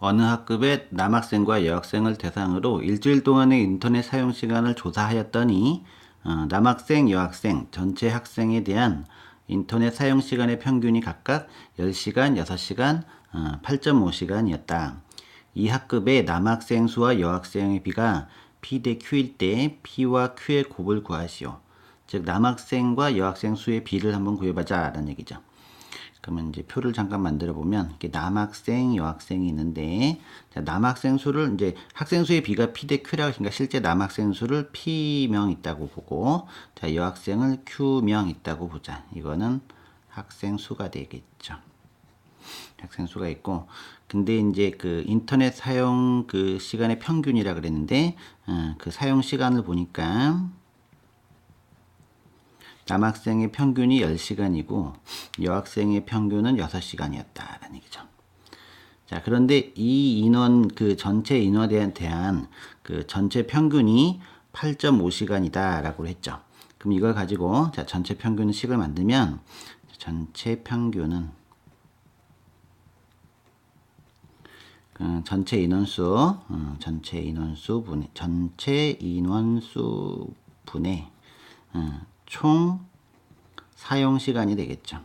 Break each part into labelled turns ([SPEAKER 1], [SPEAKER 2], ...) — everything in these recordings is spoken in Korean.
[SPEAKER 1] 어느 학급의 남학생과 여학생을 대상으로 일주일 동안의 인터넷 사용 시간을 조사하였더니 어, 남학생, 여학생 전체 학생에 대한 인터넷 사용 시간의 평균이 각각 10시간, 6시간, 어, 8.5시간이었다. 이 학급의 남학생 수와 여학생의 비가 P 대 Q일 때 P와 Q의 곱을 구하시오. 즉 남학생과 여학생 수의 비를 한번 구해보자라는 얘기죠. 그러면 이제 표를 잠깐 만들어 보면 이렇게 남학생, 여학생이 있는데 자, 남학생 수를 이제 학생 수의 비가 P 대 Q라고 하니까 실제 남학생 수를 P명 있다고 보고 자, 여학생을 Q명 있다고 보자. 이거는 학생 수가 되겠죠. 학생 수가 있고 근데 이제 그 인터넷 사용 그 시간의 평균이라 그랬는데 어, 그 사용 시간을 보니까 남학생의 평균이 10시간이고 여학생의 평균은 6시간이었다라는 얘기죠. 자, 그런데 이 인원 그 전체 인원에 대한 그 전체 평균이 8.5시간이다라고 했죠. 그럼 이걸 가지고 자, 전체 평균 식을 만들면 전체 평균은 그 전체 인원수 어, 전체 인원수 분의 전체 인원수 분의 어, 총 사용 시간이 되겠죠.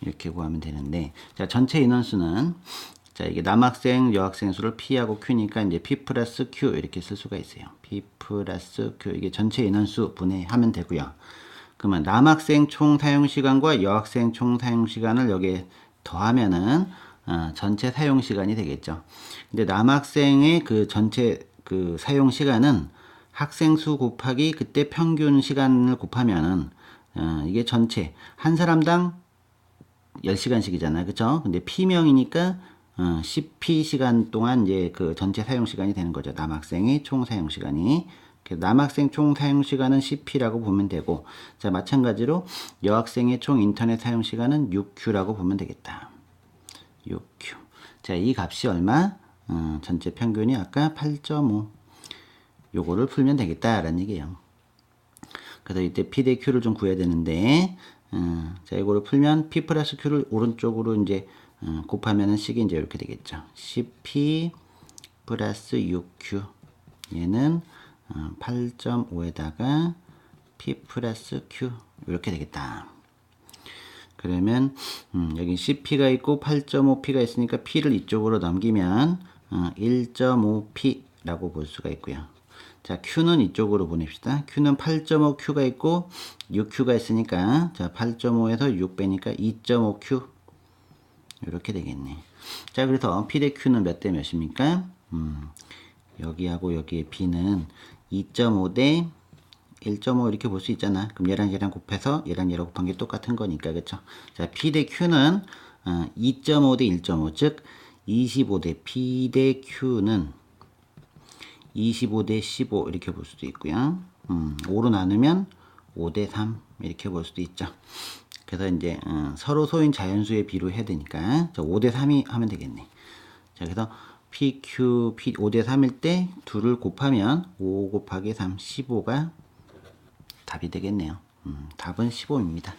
[SPEAKER 1] 이렇게 구하면 되는데 자 전체 인원수는 자 이게 남학생 여학생 수를 P하고 Q니까 이제 P 플러스 Q 이렇게 쓸 수가 있어요. P 플러스 Q 이게 전체 인원수 분해하면 되고요. 그러면 남학생 총 사용 시간과 여학생 총 사용 시간을 여기에 더하면은 어, 전체 사용 시간이 되겠죠. 근데 남학생의 그 전체 그 사용 시간은 학생 수 곱하기 그때 평균 시간을 곱하면은 어, 이게 전체 한 사람당 10시간씩이잖아요. 그쵸? 근데 P명이니까 어, 10P 시간 동안 이제 그 전체 사용 시간이 되는 거죠. 남학생의 총 사용 시간이. 남학생 총 사용 시간은 10P라고 보면 되고 자, 마찬가지로 여학생의 총 인터넷 사용 시간은 6Q라고 보면 되겠다. 6Q. 자, 이 값이 얼마? 어, 전체 평균이 아까 8.5. 요거를 풀면 되겠다라는 얘기예요. 그래서 이때 P 대 Q를 좀 구해야 되는데, 어, 자, 이거를 풀면 P 플러스 Q를 오른쪽으로 이제 어, 곱하면은 식이 이제 이렇게 되겠죠. 10P 플러스 6Q. 얘는 어, 8.5에다가 P 플러스 Q. 이렇게 되겠다. 그러면 음, 여기 CP가 있고 8.5P가 있으니까 P를 이쪽으로 넘기면 어, 1.5P라고 볼 수가 있고요. 자, Q는 이쪽으로 보냅시다. Q는 8.5Q가 있고 6Q가 있으니까 자, 8.5에서 6 빼니까 2.5Q 이렇게 되겠네. 자, 그래서 P 대 Q는 몇 대 몇입니까? 음, 여기하고 여기에 B는 2.5 대 1.5 이렇게 볼 수 있잖아. 그럼 얘랑 얘랑 곱해서 얘랑 얘랑 곱한 게 똑같은 거니까 그쵸? 자, P 대 Q는 어, 2.5 대 1.5, 즉 25 대 P 대 Q는 25대 15 이렇게 볼 수도 있고요. 음, 5로 나누면 5대 3 이렇게 볼 수도 있죠. 그래서 이제 어, 서로 소인 자연수의 비로 해야 되니까 5대 3이 하면 되겠네. 자, 그래서 PQ, P 5대 3일 때 둘을 곱하면 5 곱하기 3, 15가 답이 되겠네요. 음, 답은 15입니다.